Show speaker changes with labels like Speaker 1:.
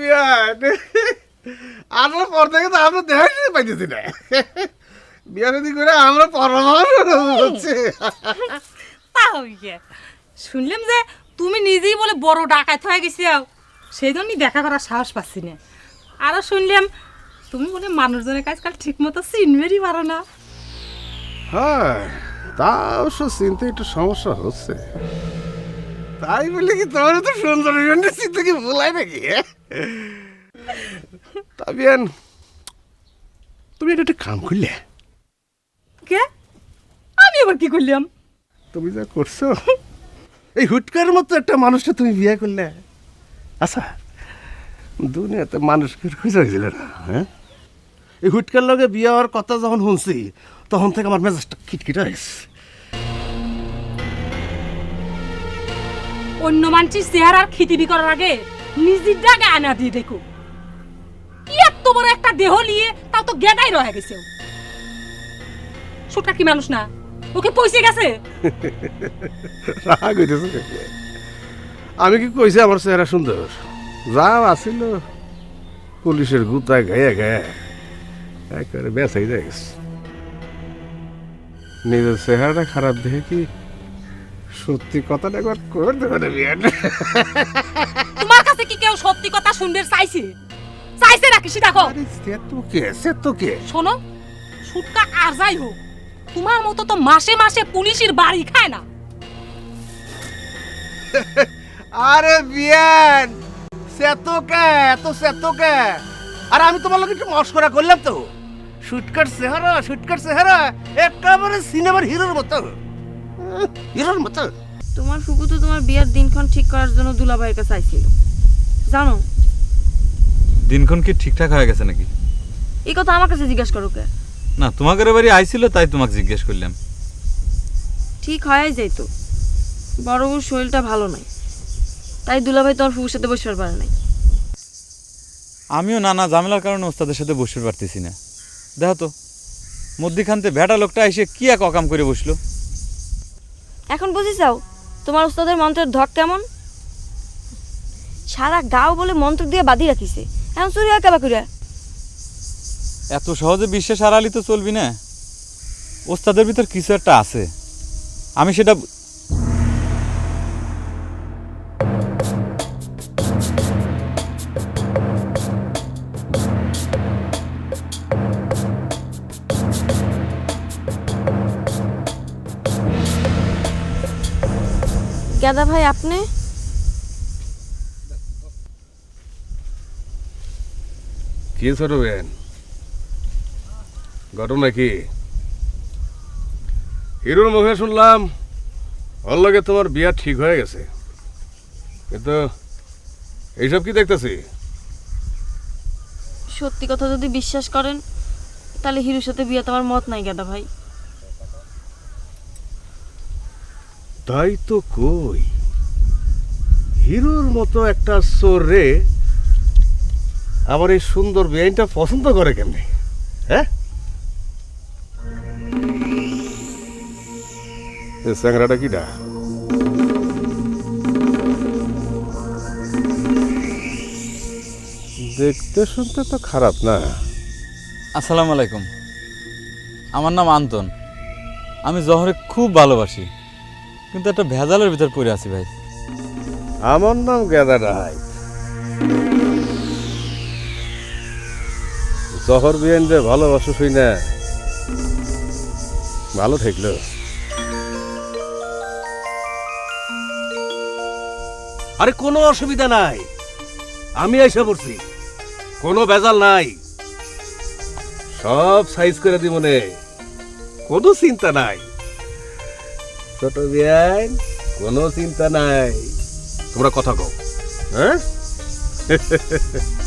Speaker 1: বিয়ান আসার পর থেকে তো আমরা দেখাই পাইতেছি না। বিয়া যদি করে আমরা পরমাণু হচ্ছে
Speaker 2: তা হইয়া শুনলাম যে তুমি নিজেই বলে বড় ডাকাত হয়ে গেছি সেই জন্যই দেখা করার সাহস পাচ্ছি না। আরও শুনলাম তুমি বলে মানুষজনের কাজ কাল ঠিক মতো চিনবেরই পারো না।
Speaker 1: হ্যাঁ তা অবশ্য চিনতে একটু সমস্যা হচ্ছে। তাই বলে কি তোমার তো সুন্দর চিন্তা কি ভুলাই নাকি হ্যাঁ? তুমি এটা একটা কাম করলে?
Speaker 2: কে? আমি আবার কি করলাম?
Speaker 1: তুমি যা করছ এই হুটকার মতো একটা মানুষটা তুমি বিয়ে করলে? আচ্ছা দুনিয়াতে মানুষকে খুঁজে হয়েছিল না হ্যাঁ? এই হুটকার লগে বিয়ে হওয়ার কথা যখন শুনছি তখন থেকে আমার মেজাজটা খিটখিটা হয়েছে
Speaker 2: অন্য মানুষের চেহারার খিতিবি করার আগে নিজের ডাকে আনা দিয়ে দেখো। কি এত বড় একটা দেহ নিয়ে তাও তো গেদাই রয়ে গেছে সুটকা কি মানুষ না? ওকে পয়সে গেছে?
Speaker 1: রাগ হইতেছে আমি কি কইছি আমার চেহারা সুন্দর? যা আসিল পুলিশের গুতা গায়ে গায়ে একেবারে বেসাই যায় নিজের চেহারাটা খারাপ দেখে কি সত্যি কথাটা একবার করতে পারে বিয়ান?
Speaker 2: তোমার কাছে কি কেউ সত্যি কথা শুনবে চাইছে? চাইছে নাকি সেটা
Speaker 1: আরে সে তো কে সে তো কে?
Speaker 2: শোনো সুটকা আর যাই হোক তোমার মতো তো মাসে মাসে পুলিশের বাড়ি খায় না।
Speaker 1: আরে বিয়ান সে তো কে এত সে তো কে? আর আমি তোমার লোক একটু মস্করা করলাম তো। শুটকার চেহারা শুটকার চেহারা একেবারে সিনেমার হিরোর মতো। হিরোর মতো।
Speaker 3: তোমার ফুপু তো তোমার বিয়ার দিনক্ষণ ঠিক করার জন্য দুলাভাইয়ের কাছে আইছিল। জানো?
Speaker 4: দিনক্ষণ কি ঠিকঠাক হয়ে গেছে নাকি?
Speaker 3: এই কথা আমার কাছে জিজ্ঞেস করো কে?
Speaker 4: না তোমাদের বাড়ি আইছিল তাই তোমাকে জিজ্ঞেস করলাম।
Speaker 3: ঠিক হয়ে যাইতো বড় বউর শরীরটা ভালো নাই। তাই দুলাভাই তোমার ফুপুর সাথে বসবার পারে নাই।
Speaker 4: আমিও নানা ঝামেলার কারণে ওস্তাদের সাথে বসতে পারতেছি না। দেখো তো মধ্যিখানতে ভেটা লোকটা এসে কি এক অকাম করে বসল?
Speaker 3: এখন বুঝি চাও তোমার ওস্তাদের মন্ত্রের ধক কেমন? সারা গাও বলে মন্ত্র দিয়ে বাঁধি রাখিছে। এখন চুরি হয় কেবা করিয়া
Speaker 4: এত সহজে বিশ্বাস হারালি তো চলবি না? ওস্তাদের ভিতর কিছু একটা আছে। আমি সেটা
Speaker 3: গেদা ভাই আপনি?
Speaker 1: কি ছোট বেন? ঘটনা কি? হিরোর মুখে শুনলাম ওর লগে তোমার বিয়া ঠিক হয়ে গেছে। কিন্তু এইসব কি দেখতেছি?
Speaker 3: সত্যি কথা যদি বিশ্বাস করেন তাহলে হিরুর সাথে বিয়ে তোমার মত নাই গাদা ভাই।
Speaker 1: তাই তো কই? হিরোর মতো একটা চোর রে আবার এই সুন্দর বেআইনটা পছন্দ করে কেমনে? হ্যাঁ? স্যাংরাটা কিটা দেখতে শুনতে তো খারাপ না।
Speaker 4: আসসালামু আলাইকুম। আমার নাম আন্তন। আমি জহরে খুব ভালোবাসি। কিন্তু একটা ভেজালের ভিতর পড়ে আছি ভাই।
Speaker 1: আমার নাম গেদা রায় বিয়ান যে ভালোবাসো শুই না। ভালো ঠেকলো আরে কোনো অসুবিধা নাই। আমি এসে পড়ছি। কোনো বেজাল নাই। সব সাইজ করে দিব মনে কোনো চিন্তা নাই। ছোট বিয়ান কোনো চিন্তা নাই। তোমরা কথা কও। হ্যাঁ?